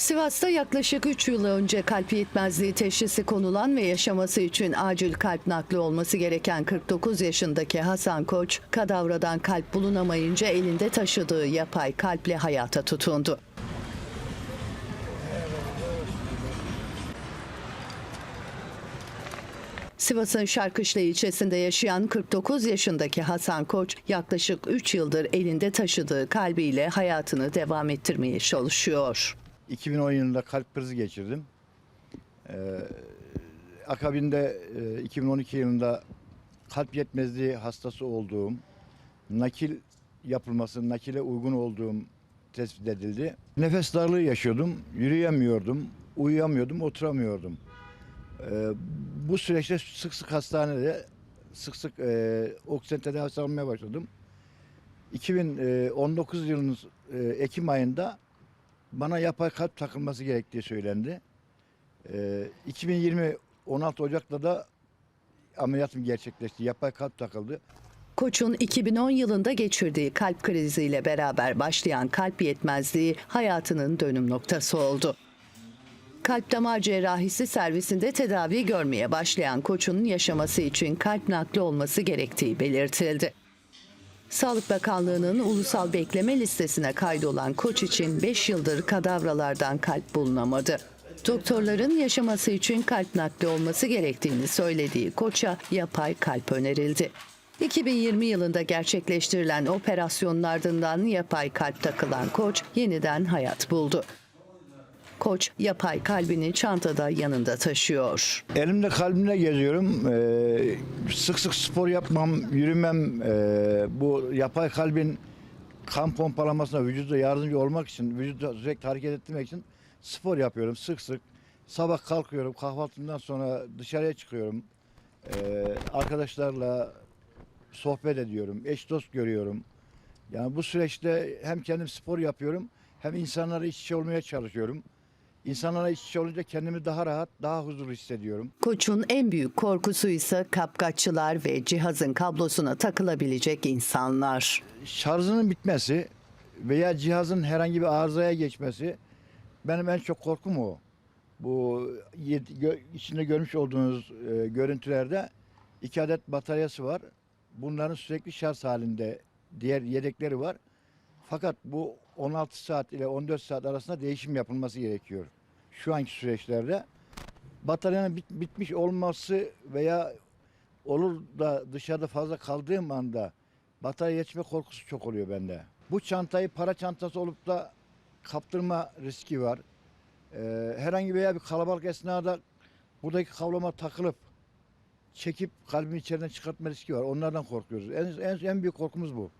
Sivas'ta yaklaşık 3 yıl önce kalp yetmezliği teşhisi konulan ve yaşaması için acil kalp nakli olması gereken 49 yaşındaki Hasan Koç, kadavradan kalp bulunamayınca elinde taşıdığı yapay kalple hayata tutundu. Sivas'ın Şarkışla ilçesinde yaşayan 49 yaşındaki Hasan Koç yaklaşık 3 yıldır elinde taşıdığı kalbiyle hayatını devam ettirmeye çalışıyor. 2010 yılında kalp krizi geçirdim. Ee, akabinde e, 2012 yılında kalp yetmezliği hastası olduğum, nakil yapılması, nakile uygun olduğum tespit edildi. Nefes darlığı yaşıyordum, yürüyemiyordum, uyuyamıyordum, oturamıyordum. Ee, bu süreçte sık sık hastanede, sık sık e, oksijen tedavisi almaya başladım. 2019 yılının e, Ekim ayında bana yapay kalp takılması gerektiği söylendi. Ee, 2020 16 Ocak'ta da ameliyatım gerçekleşti. Yapay kalp takıldı. Koç'un 2010 yılında geçirdiği kalp kriziyle beraber başlayan kalp yetmezliği hayatının dönüm noktası oldu. Kalp damar cerrahisi servisinde tedavi görmeye başlayan Koç'un yaşaması için kalp nakli olması gerektiği belirtildi. Sağlık Bakanlığı'nın ulusal bekleme listesine kaydolan Koç için 5 yıldır kadavralardan kalp bulunamadı. Doktorların yaşaması için kalp nakli olması gerektiğini söylediği Koç'a yapay kalp önerildi. 2020 yılında gerçekleştirilen operasyonun ardından yapay kalp takılan Koç yeniden hayat buldu. Koç yapay kalbini çantada yanında taşıyor. Elimde kalbimle geziyorum. Ee, sık sık spor yapmam, yürümem. ee, bu yapay kalbin kan pompalamasına vücuda yardımcı olmak için, vücudu sürekli hareket ettirmek için spor yapıyorum sık sık. Sabah kalkıyorum, kahvaltımdan sonra dışarıya çıkıyorum. Ee, arkadaşlarla sohbet ediyorum, eş dost görüyorum. Yani bu süreçte hem kendim spor yapıyorum, hem insanlara iç içe olmaya çalışıyorum. İnsanlara iç içe olunca kendimi daha rahat, daha huzurlu hissediyorum. Koç'un en büyük korkusu ise kapkaççılar ve cihazın kablosuna takılabilecek insanlar. Şarjının bitmesi veya cihazın herhangi bir arızaya geçmesi benim en çok korkum o. Bu içinde görmüş olduğunuz e, görüntülerde iki adet bataryası var. Bunların sürekli şarj halinde diğer yedekleri var. Fakat bu 16 saat ile 14 saat arasında değişim yapılması gerekiyor. Şu anki süreçlerde bataryanın bit- bitmiş olması veya olur da dışarıda fazla kaldığım anda batarya geçme korkusu çok oluyor bende. Bu çantayı para çantası olup da kaptırma riski var. Ee, herhangi veya bir kalabalık esnada buradaki kabloma takılıp çekip kalbin içeriden çıkartma riski var. Onlardan korkuyoruz. En, en, en büyük korkumuz bu.